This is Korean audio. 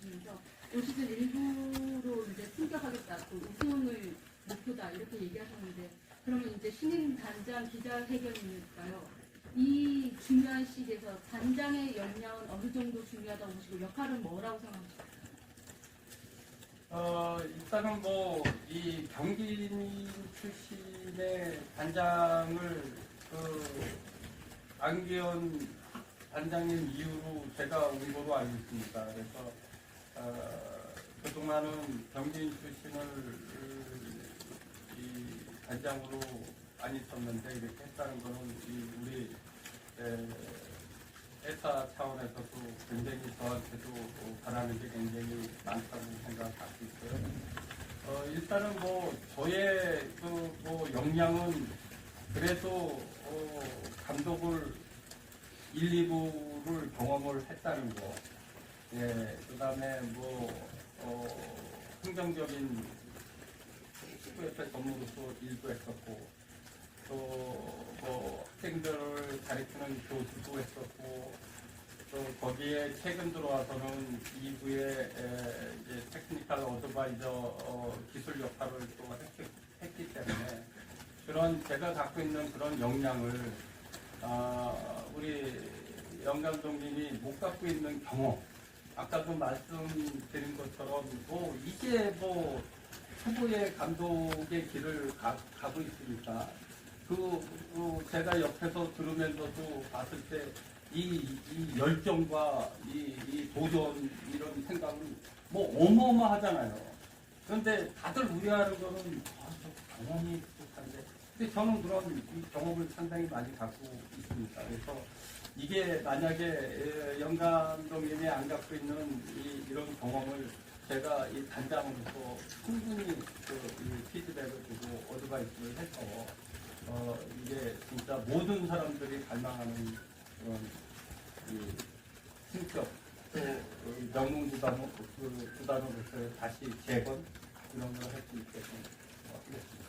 나오시면서 올 시즌 일부로 이제 승격하겠다, 또 우승을 목표다 이렇게 얘기하셨는데 그러면 이제 신인 단장 기자회견이니까요. 이 중요한 시기에서 단장의 역량은 어느 정도 중요하다고 보시고 역할은 뭐라고 생각하십니까? 어, 일단은 뭐, 이 경기인 출신의 단장을, 그, 안기현 단장님 이후로 제가 온 거로 알고 있습니다. 그래서, 어, 그동안은 경기인 출신을, 그, 이 단장으로 안 있었는데, 이렇게 했다는 이 우리, 에, 회사 차원에서도 굉장히 저한테도 어, 바라는 게 굉장히 많다고 생각하고 있어요. 어, 일단은 뭐 저의 그 뭐 역량은 그래도 어, 감독을 1, 2부를 경험을 했다는 거. 예, 그 다음에 뭐, 어, 긍정적인 축구협회 전무로서 일도 했었고, 또 뭐 학생들을 가르치는 교수도 했었고 또 거기에 최근 들어와서는 2부의 이제 테크니컬 어드바이저 어, 기술 역할을 또 했기, 했기 때문에 그런 제가 갖고 있는 그런 역량을 아, 우리 영 감독님이 못 갖고 있는 경험 아까도 말씀드린 것처럼 뭐 이제 뭐 초보의 감독의 길을 가, 가고 있으니까 그, 그 제가 옆에서 들으면서도 봤을 때 이, 이 열정과 이, 이 도전 이런 생각은 뭐 어마어마하잖아요. 그런데 다들 우려하는 거는 아, 저 경험이 부족한데. 근데 저는 그런 이 경험을 상당히 많이 갖고 있습니다. 그래서 이게 만약에 에, 영감독님이 안 갖고 있는 이, 이런 경험을 제가 이 단장으로서 충분히 그, 이 피드백을 주고 어드바이스를 해서 어, 이게 진짜 모든 사람들이 갈망하는 그런 이 승격 또 영웅 구단으 그 구단으로서 다시 재건 이런 걸 할 수 있게끔 어, 하겠습니다.